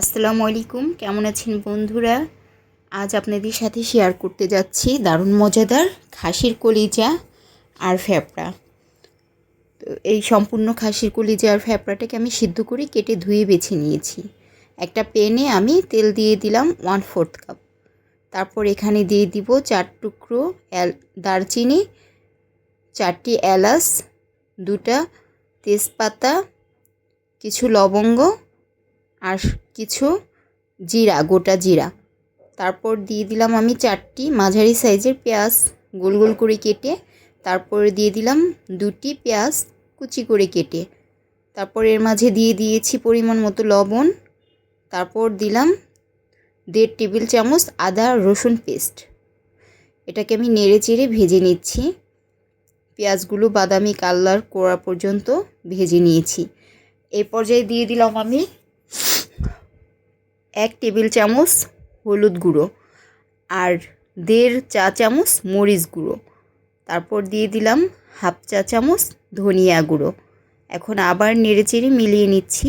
আসসালামু আলাইকুম। কেমন আছেন বন্ধুরা? আজ আপনাদের সাথে শেয়ার করতে যাচ্ছি দারুণ মজাদার খাসির কলিজা আর ফ্যাপড়া। তো এই সম্পূর্ণ খাসির কলিজা আর ফ্যাপড়াটাকে আমি সিদ্ধ করে কেটে ধুয়ে বেছে নিয়েছি। একটা প্যানে আমি তেল দিয়ে দিলাম ওয়ান ফোর্থ কাপ তারপর এখানে দিয়ে দিব চার টুকরো দারচিনি, চারটি এলাচ, দুটা তেজপাতা, কিছু লবঙ্গ আর কিছু জিরা, গোটা জিরা। তারপর দিয়ে দিলাম আমি চারটি মাঝারি সাইজের পেঁয়াজ গোল গোল করে কেটে, তারপরে দিয়ে দিলাম দুটি পেঁয়াজ কুচি করে কেটে। তারপর এর মাঝে দিয়ে দিয়েছি পরিমাণ মতো লবণ। তারপর দিলাম দেড় টেবিল চামচ আদা রসুন পেস্ট। এটাকে আমি নেড়ে চেড়ে ভেজে নিচ্ছি। পেঁয়াজগুলো বাদামি কালার করা পর্যন্ত ভেজে নিয়েছি। এই পর্যায়ে দিয়ে দিলাম আমি এক টেবিল চামচ হলুদ গুঁড়ো আর দেড় চা চামচ মরিচ গুঁড়ো। তারপর দিয়ে দিলাম হাফ চা চামচ ধনিয়া গুঁড়ো। এখন আবার নেড়েচেড়ে মিলিয়ে নিচ্ছি।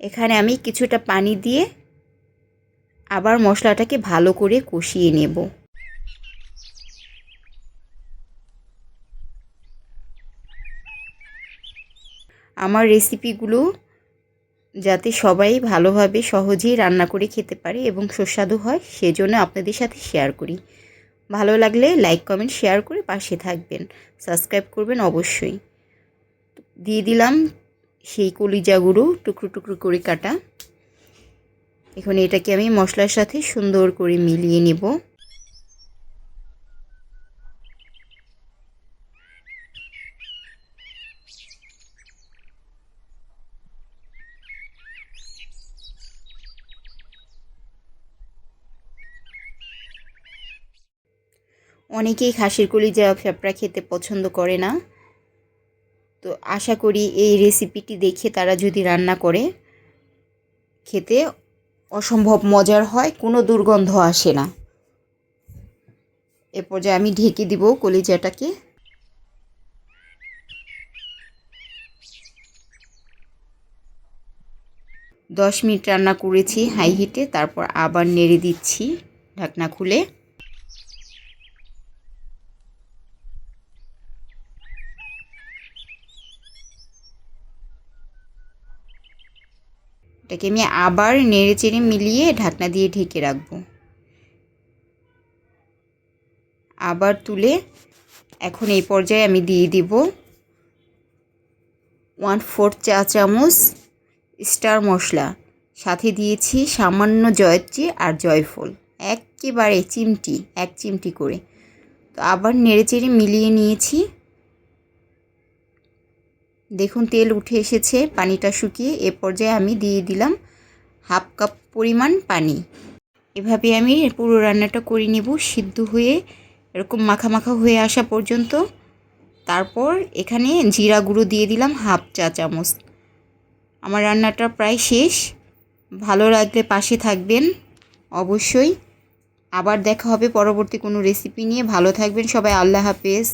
এখানে আমি কিছুটা পানি দিয়ে আবার মশলাটাকে ভালো করে কষিয়ে নেব। আমার রেসিপিগুলো যাতে সবাই ভালোভাবে সহজেই রান্না করে খেতে পারে এবং সুস্বাদু হয়, সেজন্য আপনাদের সাথে শেয়ার করি। ভালো লাগলে লাইক কমেন্ট শেয়ার করে পাশে থাকবেন। সাবস্ক্রাইব করবেন অবশ্যই। দিয়ে দিলাম সেই কলিজাগুলো টুকরো টুকরো করে কাটা। এখন এটাকে আমি মশলার সাথে সুন্দর করে মিলিয়ে নেব। অনেকেই খাসির কলিজা ফ্যাপড়া খেতে পছন্দ করে না। তো আশা করি এই রেসিপিটি দেখে তারা যদি রান্না করে, খেতে অসম্ভব মজার হয়, কোনো দুর্গন্ধ আসে না। এ পর্যায়ে আমি ঢেকে দিব কলিজাটাকে। দশ মিনিট রান্না করেছি হাই হিটে, তারপর আবার নেড়ে দিচ্ছি ঢাকনা খুলে। এটাকে আমি আবার নেড়ে চেড়ে মিলিয়ে ঢাকনা দিয়ে ঢেকে রাখব। আবার তুলে এখন এই পর্যায়ে আমি দিয়ে দিব ওয়ান ফোর চা চামচ স্টার মশলা। সাথে দিয়েছি সামান্য জয়ত্রী আর জয়ফল। একেবারে চিমটি, এক চিমটি করে। তো আবার নেড়ে চেড়ে মিলিয়ে নিয়েছি দেখুন, তেল উঠে এসেছে, পানিটা শুকিয়ে এ পর্যায়ে আমি দিয়ে দিলাম হাফ কাপ পরিমাণ পানি। এভাবে আমি পুরো রান্নাটা করে নেব সিদ্ধ হয়ে, এরকম মাখা মাখা হয়ে আসা পর্যন্ত। তারপর এখানে জিরা গুঁড়ো দিয়ে দিলাম হাফ চা চামচ। আমার রান্নাটা প্রায় শেষ। ভালো লাগলে পাশে থাকবেন, অবশ্যই। আবার দেখা হবে পরবর্তী কোনো রেসিপি নিয়ে। ভালো থাকবেন সবাই, আল্লাহ হাফেজ।